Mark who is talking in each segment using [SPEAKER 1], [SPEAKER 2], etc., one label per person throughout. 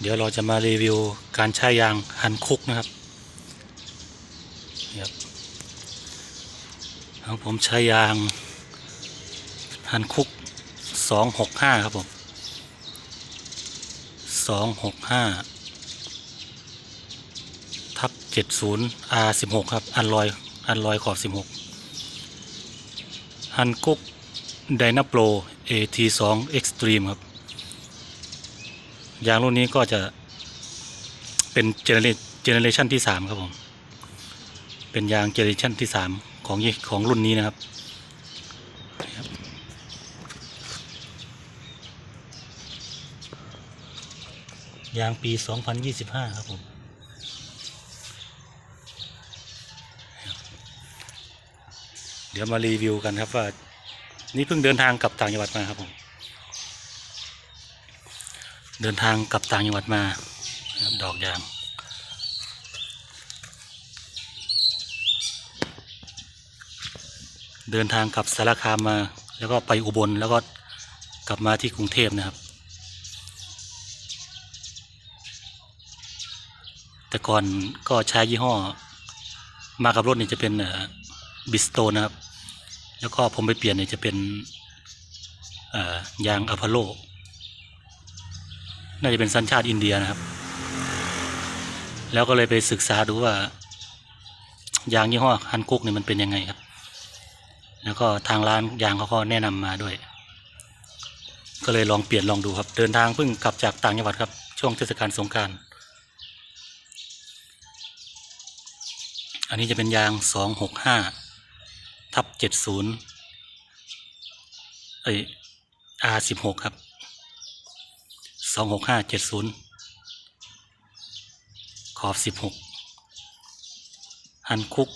[SPEAKER 1] เดี๋ยวเราจะมารีวิวการใช้ยางฮันคุกนะครับครับของผมใช้ยางฮันคุกสองหกห้าครับผมสองหกห้าทับเจ็ดศูนย์ R สิบหกครับ อันลอย อันลอยขอบสิบหกฮันคุกไดนาโปร AT สอง Extreme ครับ ยางรุ่นนี้ก็จะเป็นเจเนเรเจเนเรชันที่สามครับผม เป็นยางเจเนเรชันที่สามของยี่ของรุ่นนี้นะครับ ยางปี 2025 ครับผมเดี๋ยวมารีวิวกันครับว่า นี่เพิ่งเดินทางกลับต่างจังหวัดมาครับผม เดินทางกลับต่างจังหวัดมาดอกยาง เดินทางกลับสารคามมา แล้วก็ไปอุบลแล้วก็กลับมาที่กรุงเทพนะครับ แต่ก่อนก็ใช้ยี่ห้อ มากับรถเนี่ยจะเป็นบิสโตนะครับ แล้วก็ผมไปเปลี่ยนเนี่ยจะเป็นยางอพอลโล น่าจะเป็นสัญชาติอินเดียนะครับ แล้วก็เลยไปศึกษาดูว่ายางยี่ห้อฮันกุกเนี่ยมันเป็นยังไงครับ แล้วก็ทางร้านยางเขาก็แนะนำมาด้วย ก็เลยลองเปลี่ยนลองดูครับ เดินทางเพิ่งกลับจากต่างจังหวัดครับ ช่วงเทศกาลสงการอันนี้จะเป็นยางสองหกห้าทับเจ็ดศูนย์เอ้ย R สิบหกครับ องหกห้าเจ็ดศูนย์ขอบสิบหกฮันคุก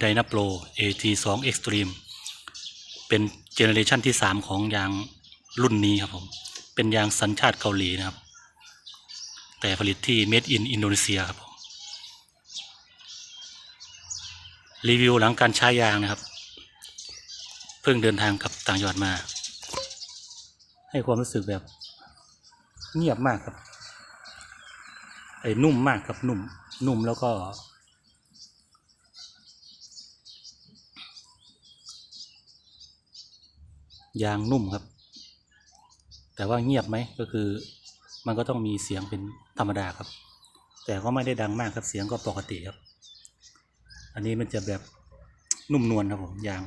[SPEAKER 1] ไดนาโปร AT สองเอ็กซ์ตรีมเป็นเจเนเรชันที่สามของยางรุ่นนี้ครับผม เป็นยางสัญชาติเกาหลีนะครับ แต่ผลิตที่ Made in อินโดนีเซียครับผม รีวิวหลังการใช้ยางนะครับ เพิ่งเดินทางกลับต่างจังหวัดมา ให้ความรู้สึกแบบ เงียบมากครับไอ้นุ่มมากครับนุ่ม นุ่มแล้วก็ ยางนุ่มครับ แต่ว่าเงียบไหมก็คือ มันก็ต้องมีเสียงเป็นธรรมดาครับ แต่ก็ไม่ได้ดังมากครับเสียงก็ปกติครับ อันนี้มันจะแบบนุ่มนวลครับผมยาง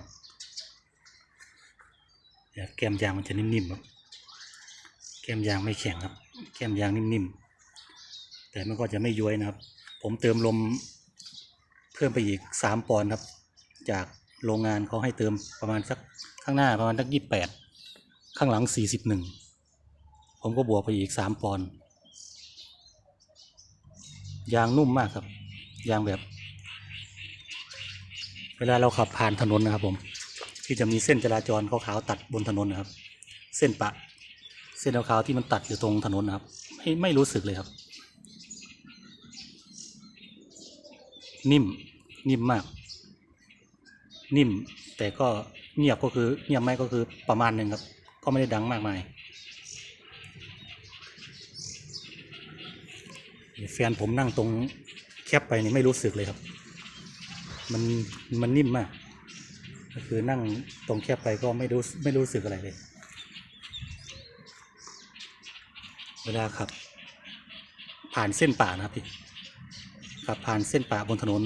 [SPEAKER 1] แกมยางมันจะนิ่มๆครับ ก้มยางไม่แข็งครับ แก้มยางนิ่มๆ แต่มันก็จะไม่ย้วยนะครับ ผมเติมลมเพิ่มไปอีกสามปอนด์ครับ จากโรงงานเขาให้เติมประมาณสักข้างหน้าประมาณสักยี่แปดข้างหลังสี่สิบหนึ่งผมก็บวกไปอีกสามปอนด์ยางนุ่มมากครับ ยางแบบ เวลาเราขับผ่านถนนนะครับผม ที่จะมีเส้นจราจรขาวๆตัดบนถนนนะครับ เส้นปะ เส้นขาวที่มันตัดอยู่ตรงถนนนะครับ ไม่ไม่รู้สึกเลยครับ นิ่มนิ่มมาก นิ่ม แต่ก็เงียบก็คือเงียบไหมก็คือประมาณหนึ่งครับ ก็ไม่ได้ดังมากมายแฟนผมนั่งตรงแคปไปนี่ไม่รู้สึกเลยครับ มันมันนิ่มมากก็คือนั่งตรงแคบไปก็ไม่รู้ไม่รู้สึกอะไรเลย เวลาขับ ผ่านเส้นป่านะครับพี่ขับผ่านเส้นป่าบนถนน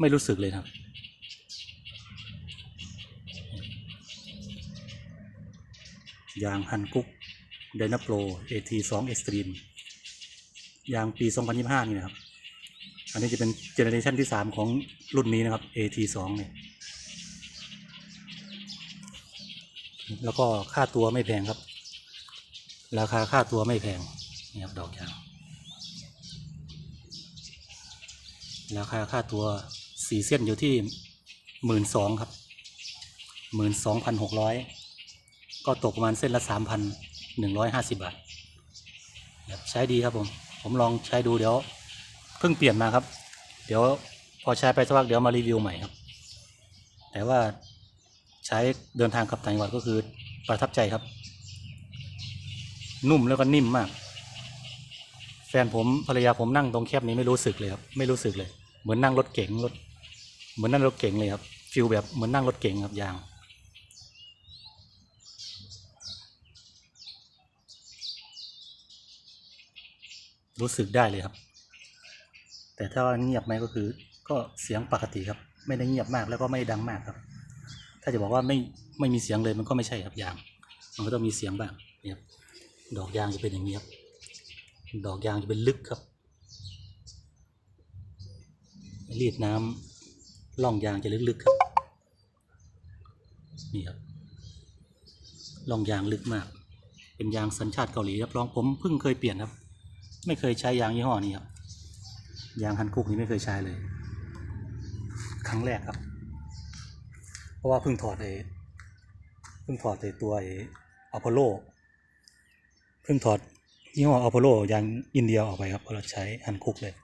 [SPEAKER 1] ไม่รู้สึกเลยครับ ยางฮันกุกไดนาโปร AT2 Extreme ยางปี 2025 นี่นะครับ อันนี้จะเป็นเจเนอเรชันที่ 3 ของรุ่นนี้นะครับ AT2 เนี่ย แล้วก็ค่าตัวไม่แพงครับ ราคาค่าตัวไม่แพงนี่ครับดอกยางราคาค่าตัวสี่เส้นอยู่ที่หมื่นสองครับหมื่นสองพันหกร้อยก็ตกประมาณเส้นละสามพันหนึ่งร้อยห้าสิบบาทใช้ดีครับผม ผมลองใช้ดูเดี๋ยวเพิ่งเปลี่ยนมาครับ เดี๋ยวพอใช้ไปสักพักเดี๋ยวมารีวิวใหม่ครับ แต่ว่าใช้เดินทางกลับต่างจังหวัดก็คือประทับใจครับ นุ่มแล้วก็นิ่มมาก แฟนผมภรรยาผมนั่งตรงแคบนี้ไม่รู้สึกเลยครับไม่รู้สึกเลย เหมือนนั่งรถเก๋งรถเหมือนนั่งรถเก๋งเลยครับฟิลแบบเหมือนนั่งรถเก๋งครับยางรู้สึกได้เลยครับ แต่ถ้าเงียบไหมก็คือ ก็เสียงปกติครับ ไม่ได้เงียบมากแล้วก็ไม่ดังมากครับ ถ้าจะบอกว่าไม่ไม่มีเสียงเลยมันก็ไม่ใช่ครับยาง มันก็ต้องมีเสียงบ้างนี่ยครับ ดอกยางจะเป็นอย่างนี้ครับ ดอกยางจะเป็นลึกครับ รีดน้ำล่องยางจะลึกๆครับ นี่ครับ ล่องยางลึกมาก เป็นยางสัญชาติเกาหลีครับลองผมเพิ่งเคยเปลี่ยนครับ ไม่เคยใช้ยางยี่ห้อนี้ครับ ยางฮันคุกนี้ไม่เคยใช้เลย ครั้งแรกครับ เพราะว่าเพิ่งถอดไอ้เพิ่งถอดไอตัวไออพอลโล เพิ่งถอดยี่ห้ออพอลโลยางอินเดียออกไปครับเพราะเราใช้ฮันคุกเลย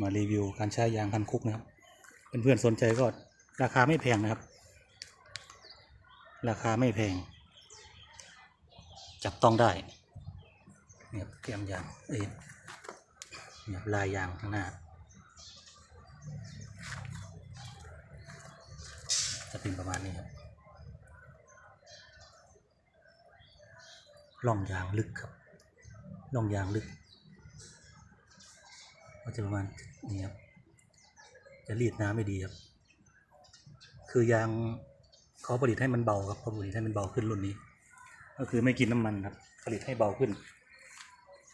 [SPEAKER 1] มารีวิวการใช้ยางฮันคุกนะครับเพื่อนๆสนใจก็ราคาไม่แพงนะครับ ราคาไม่แพง จับต้องได้เนี่ยแกมยางเอ้ยเนี่ยลายยางข้างหน้า จะเป็นประมาณนี้ครับ ล่องยางลึกครับล่องยางลึกก็จะประมาณนี้ครับจะรีดน้ำไม่ดีครับ คือยางเขาผลิตให้มันเบาครับเขาผลิตให้มันเบาขึ้นรุ่นนี้ ก็คือไม่กินน้ำมันครับ ผลิตให้เบาขึ้น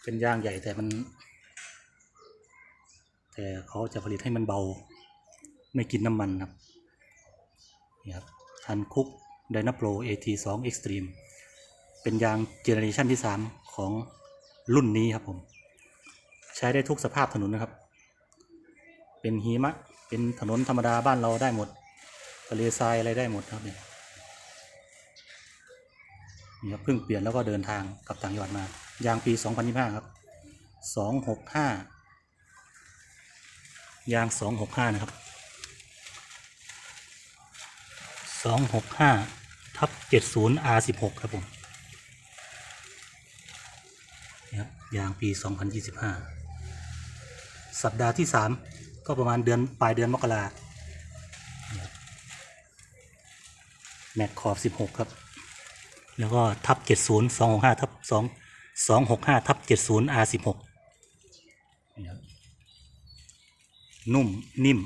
[SPEAKER 1] เป็นยางใหญ่แต่มัน แต่เขาจะผลิตให้มันเบา ไม่กินน้ำมันครับนี่ครับทันคุกไดนาโปร AT2 Extreme เป็นยางเจเนอเรชันที่ 3 ของรุ่นนี้ครับผม ใช้ได้ทุกสภาพถนนนะครับ เป็นหิมะ เป็นถนนธรรมดาบ้านเราได้หมดทะเลทรายอะไรได้หมดครับเนี่ยนี่ครับเพิ่งเปลี่ยนแล้วก็เดินทางกลับต่างจังหวัดมา ยางปี 2025 ครับ 265 ยาง 265 นะครับ 265 ทับ 70 R16 ครับผมนี่ครับ ยางปี 2025 สัปดาห์ที่ 3 ก็ประมาณเดือนปลายเดือนมกราแม็กขอบ 16 ครับ แล้วก็ทับ 70 265ทับ2 265ทับ70 R16 นุ่มนิ่ม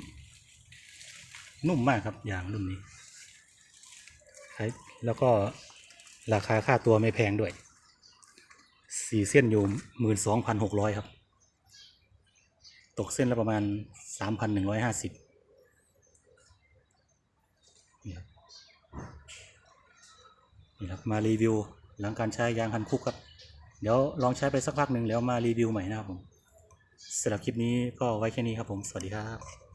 [SPEAKER 1] นุ่มมากครับอย่างรุ่นนี้ แล้วก็ราคาค่าตัวไม่แพงด้วย สี่เส้นอยู่หมื่นสองพันหกร้อยครับ ตกเส้นละประมาณสามพันหนึ่งร้อยห้าสิบนี่ครับนี่ครับ มารีวิวหลังการใช้ยางคันคุกครับ เดี๋ยวลองใช้ไปสักพักหนึ่งแล้วมารีวิวใหม่นะครับผมสำหรับคลิปนี้ก็ไว้แค่นี้ครับผม สวัสดีครับ